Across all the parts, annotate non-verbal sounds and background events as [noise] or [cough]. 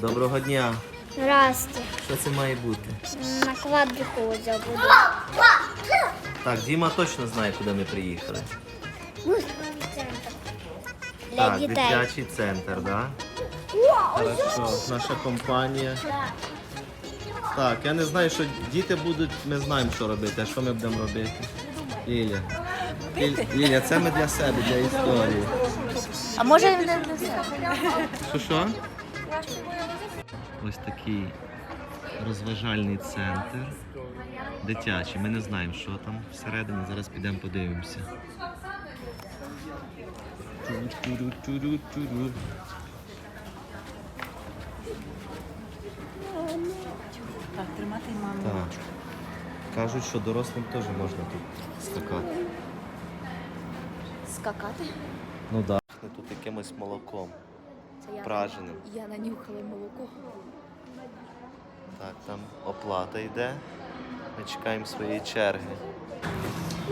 Доброго дня. Здрасте. Що це має бути? На квадрику ось буду. Так, Діма точно знає, куди ми приїхали. Для так, дітей. дитячий центр, так? Да? Хорошо, наша компанія. Так, я не знаю, що діти будуть, ми знаємо, що робити, а що ми будемо робити. Ліля. Ліля, Ліля, це ми для себе, для історії. А може не для себе? Що що? Ось такий розважальний центр. Дитячий. Ми не знаємо, що там всередині. Зараз підемо подивимося. Так, тримати маму. Так. Кажуть, що дорослим теж можна тут скакати. Скакати? Ну так. Да. Тут якимось молоком. Я, Праженим. я нанюхала молоко. Так, там оплата йде. Ми чекаємо своєї черги.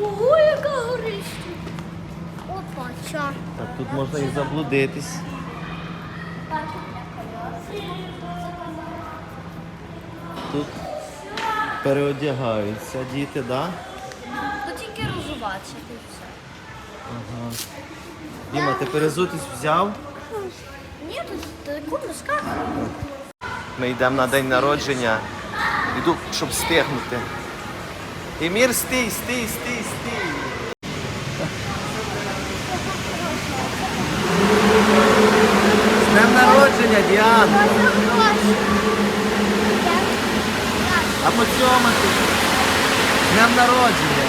Ого, яка горище. Опа, ча. Так, тут можна і заблудитись. Тут переодягаються діти, так? Да? Тільки розуватися, все. Ага. Діма, ти перезутись взяв? Ні, тут скакаю. Ми йдемо на день народження. Йду, щоб встигнути. Емір, стій, стій, стій, стій. З днем народження, Діана! А поцьомати. З днем народження.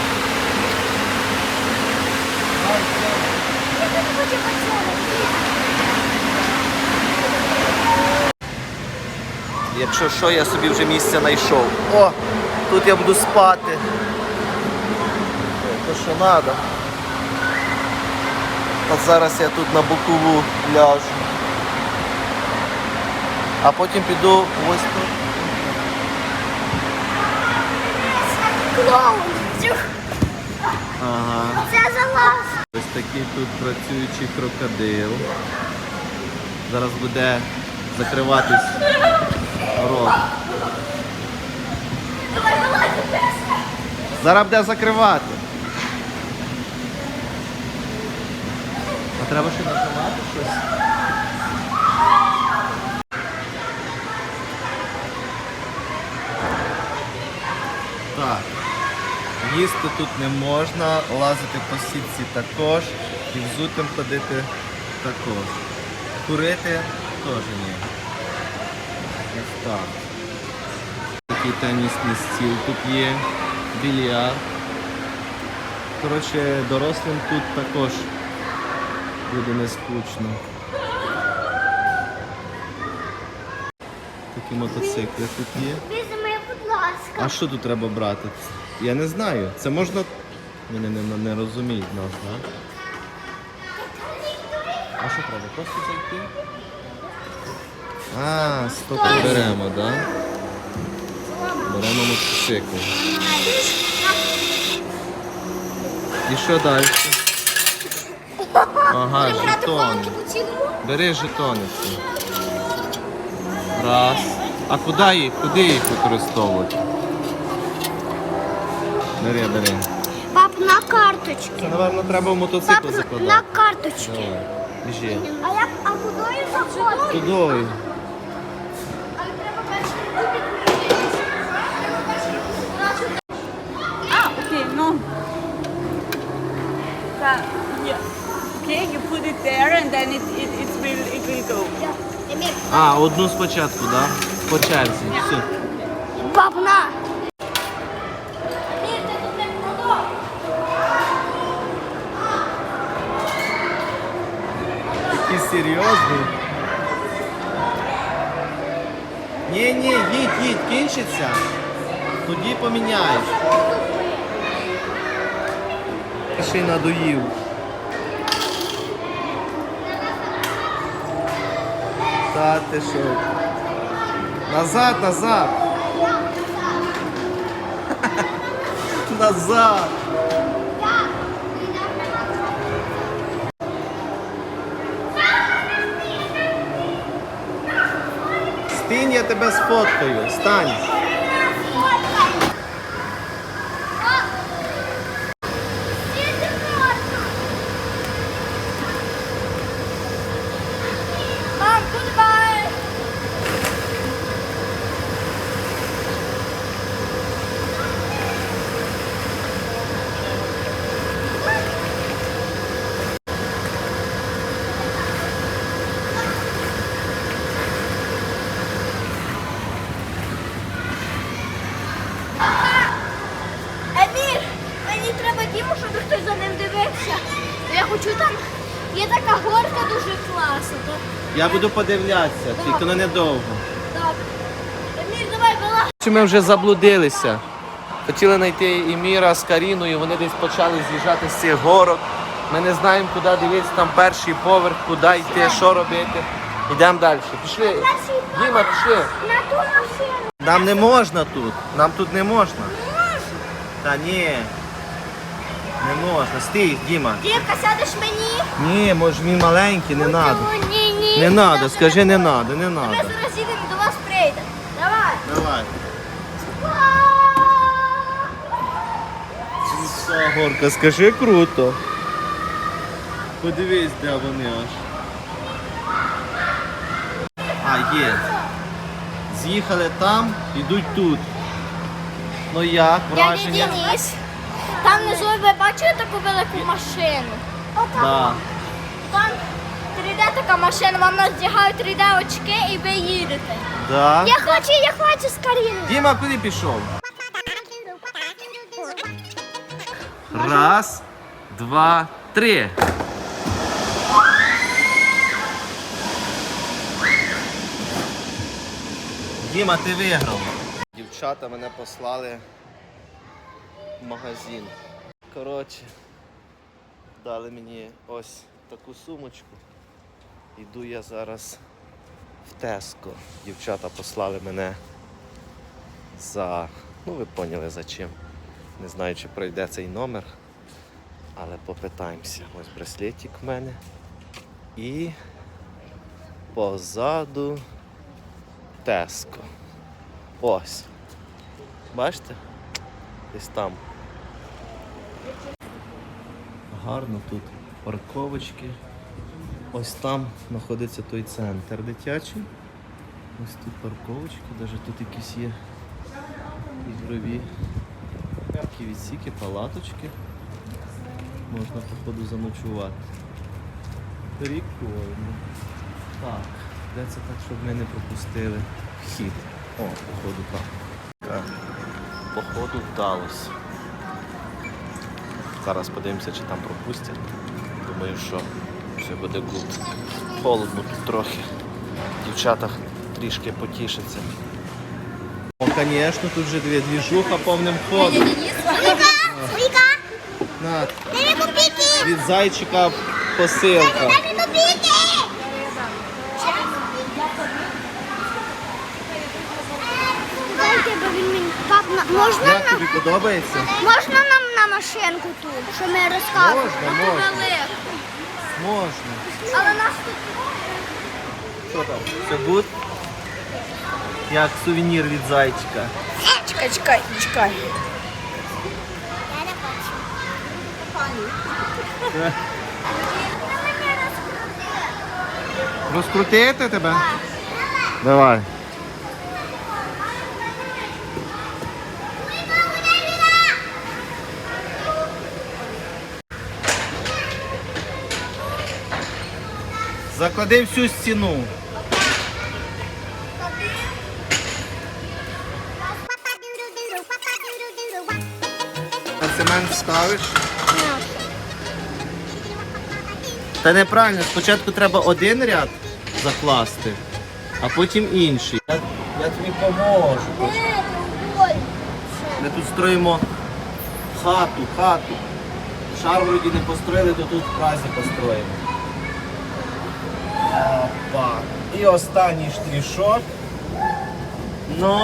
Якщо що, я собі вже місце знайшов. О, тут я буду спати. То що треба. А зараз я тут на бокову ляжу. А потім піду ось тут. Ага. Це за. Ось такий тут працюючий крокодил. Зараз буде закриватись рот. Зараз буде закривати. А треба ще нажимати щось? Так. Їсти тут не можна, лазити по сітці також, і взутим ходити також. Курити теж ні. Ось так. Такий тенісний стіл тут є, більярд. Коротше, дорослим тут також буде не скучно. Такі мотоцикли тут є. Візьми, будь ласка. А що тут треба брати? Я не знаю. Це можна. Вони не, не, не розуміють нас, так? А що треба? Просто зайти? А, стоп, беремо, так? Да? Беремо мотоцикл. І що далі? Ага, жетони. Бери жетони. Раз. А куди їх? Куди їх використовувати? Бери, бери. Пап, на карточки. Це, напевно, треба в мотоцикл Пап, на, на закладати. карточки. Давай, біжи. А як, а куди я заходжу? Ah, okay, no. That, yeah. Okay, you put it there and then it, it, it will it will go. А, одну спочатку. Да? По черзі. Все. пап, на. Такий серйозний. Ні, ні, їдь, їдь, кінчиться. Тоді поміняєш. Ще й надоїв. Та ти що? Назад, назад. [laughs] назад. Тебе сфоткаю. Стань. Мам, goodbye. Емір, мені треба Діму, щоб хтось за ним дивився. Я хочу там. Є така горка дуже класна. То... Я буду подивлятися, тільки ну недовго. Так. Емір, давай, вела. Ми вже заблудилися? Хотіли знайти і Міра з Каріною, вони десь почали з'їжджати з цих горок. Ми не знаємо, куди дивитися, там перший поверх, куди йти, що робити. Йдемо далі. Пішли. Діма, пішли. На ту машину. Нам не можна тут. Нам тут не можна. Та ні. Не можна. Стій, Діма. Дімка, сядеш мені? Ні, може він маленький, не треба. Ні. Не треба, скажи, не треба, не надо. Ми зараз їдемо до вас прийде. Давай. Давай. Ця горка, скажи круто. Подивись, де вони аж. А, є. З'їхали там, йдуть тут. Ну як, Я не? Денис. Там внизу ви бачили таку велику машину? Да. Там 3D така машина, вам надягають 3D очки і ви їдете. Да. Я хочу, я хочу з Каріною. Діма, куди пішов? Раз, два, три. Діма, ти виграв. Дівчата мене послали в магазин. Коротше, дали мені ось таку сумочку. Іду я зараз в Теско. Дівчата послали мене за. Ну ви поняли за чим. Не знаю, чи пройде цей номер, але попитаємося. Ось браслетик в мене. І позаду Теско. Ось. Бачите? Десь там. Гарно тут парковочки. Ось там знаходиться той центр дитячий. Ось тут парковочки, навіть тут якісь є ігрові такі відсіки, палаточки. Можна походу заночувати. Прикольно. Так, де це так, щоб ми не пропустили вхід? О, походу так. Так. Походу вдалося. Зараз подивимося, чи там пропустять. Думаю, що все буде гуд. Холодно тут трохи. Дівчата трішки потішаться. О, звісно, тут вже дві двіжуха повним ходом. На, від зайчика посилка. Можна, Як тобі подобається? можна нам на машинку тут, що ми розказуємо? Можна, можна. Можна. Але нас тут Що там? Все гуд? Як сувенір від зайчика. Чекай, чекай, чекай. Розкрутити тебе? Давай. Заклади всю стіну. На цемент ставиш. Та неправильно, спочатку треба один ряд закласти, а потім інший. Я, я тобі поможу. Ми тут строїмо хату, хату. Шар вроді не построїли, то тут в Празі построїмо. Опа. І останній штришок. Ну.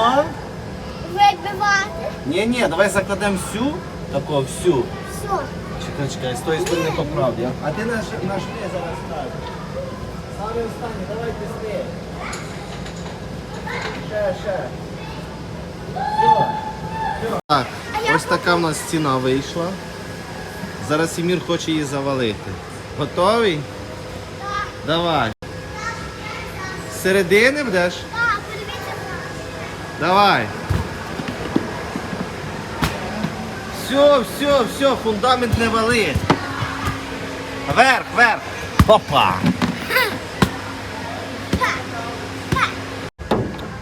Вибивати. Ні, ні, давай закладемо всю, таку всю. Все. Чекай, чекай, з тої сторони по правді. а? Ти наш, наш зараз ставиш. Саме останнє, давай пізніше. ще, ще. Так, ось така в нас стіна вийшла. Зараз Імір хоче її завалити. Готовий? Так. Давай. Середини будеш? Так, подивіться. Давай. Все, все, все, фундамент не валить. Вверх, вверх. Опа.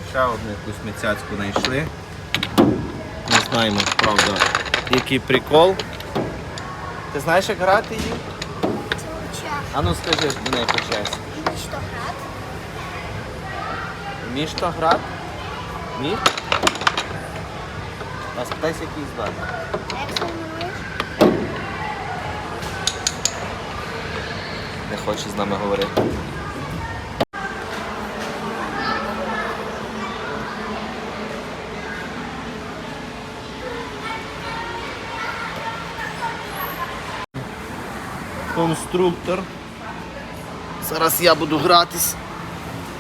Ще одну якусь мицяцьку знайшли. Не знаємо, правда, який прикол. Ти знаєш, як грати її? А ну скажи до неї по-чесно. Що грати? Вмієш то грати? Вмієш? А спитайся, який звати. Не хоче з нами говорити. Конструктор. Зараз я буду гратись.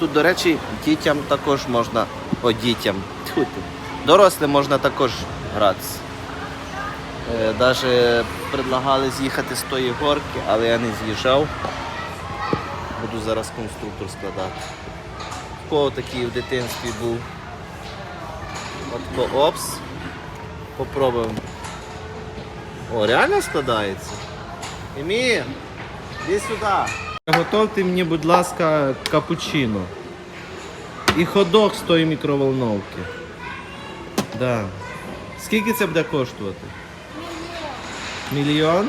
Тут, до речі, дітям також можна. О, дітям. Дорослим можна також гратися. Е, Даже предлагали з'їхати з тої горки, але я не з'їжджав. Буду зараз конструктор складати. Кого такий в дитинстві був. От ко опс. Попробуємо. О, реально складається? Емір, іди сюди. Готовте мені, будь ласка, капучино. І ходок з тої мікроволновки. Да. Скільки це буде коштувати? Мільйон?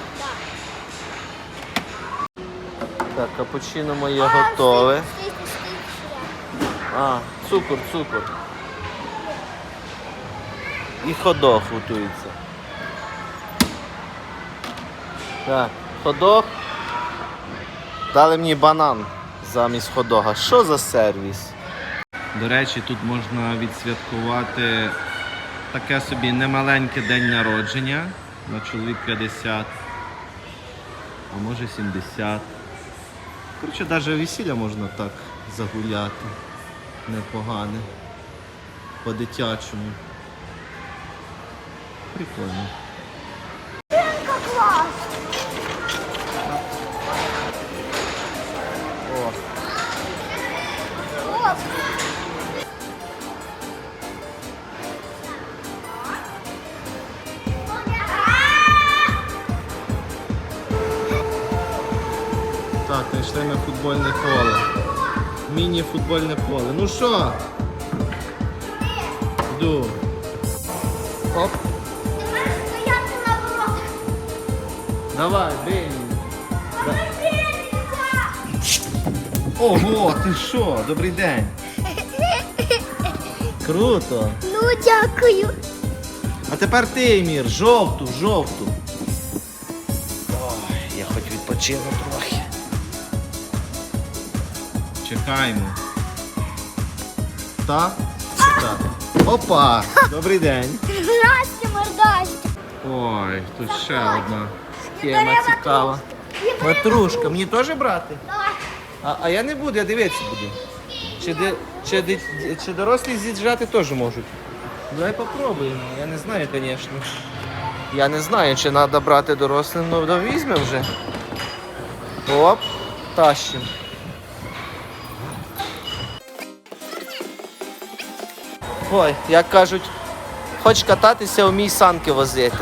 Так, капучино моє готове. А, цукор, цукор. І ходок готується. Так, ходок. Дали мені банан замість ходога. Що за сервіс? До речі, тут можна відсвяткувати таке собі немаленьке день народження. На чоловік 50, а може 70. Коротше, навіть весілля можна так загуляти. Непогане. По-дитячому. Прикольно. Футбольне поле. Міні-футбольне поле. Ну що? Йду. Оп. Стояти на воротах. Давай, бей. Ого, ти що? Добрий день. Круто. Ну, дякую. А тепер ти, Емір, жовту, жовту. Ой, я хоч відпочину трохи. Чекаємо. Так? Чекати. Опа! Добрий день. Здрасте, мордасті. Ой, тут ще одна тема цікава. Ватрушка, мені теж брати? А, а я не буду, я дивитися буду. Чи, де, чи, де, чи дорослі з'їжджати теж можуть? Давай попробуємо. Я не знаю, звісно. Я не знаю, чи треба брати дорослим, ну да візьмемо вже. Оп, тащимо. Ой, як кажуть, хоч кататися, вмій санки возити.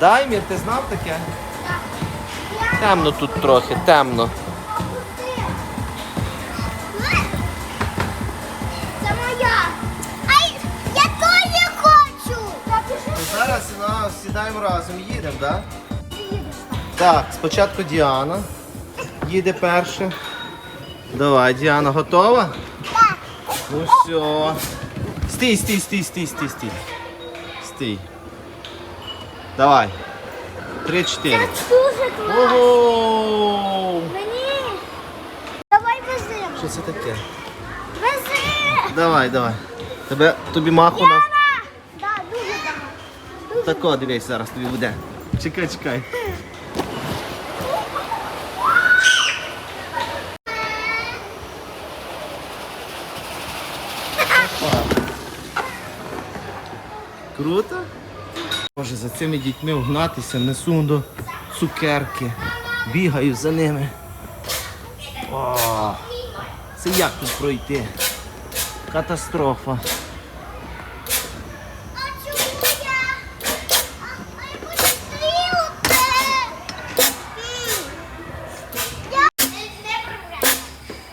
Дай, Мір, ти знав таке? Темно тут трохи, темно. Це моя. Ай, я теж хочу. Зараз ну, сідаємо разом, їдемо, так? Так, спочатку Діана. Їде перше. Давай, Діана, готова? Так. Ну все. Стій, стій, стій, стій, стій, стій. Стій. Давай. Три-чотири. Це дуже класно. Ого! Мені. Давай вези. Що це таке? Вези. Давай, давай. Тебе, тобі маху на. Да, дуже багато. Тако, дивись, зараз тобі буде. Чекай, чекай. Круто? Боже, за цими дітьми вгнатися, несу до цукерки. Бігаю за ними. О, це як тут пройти? Катастрофа.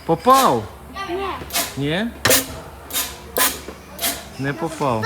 Попав? Ні. Не попав.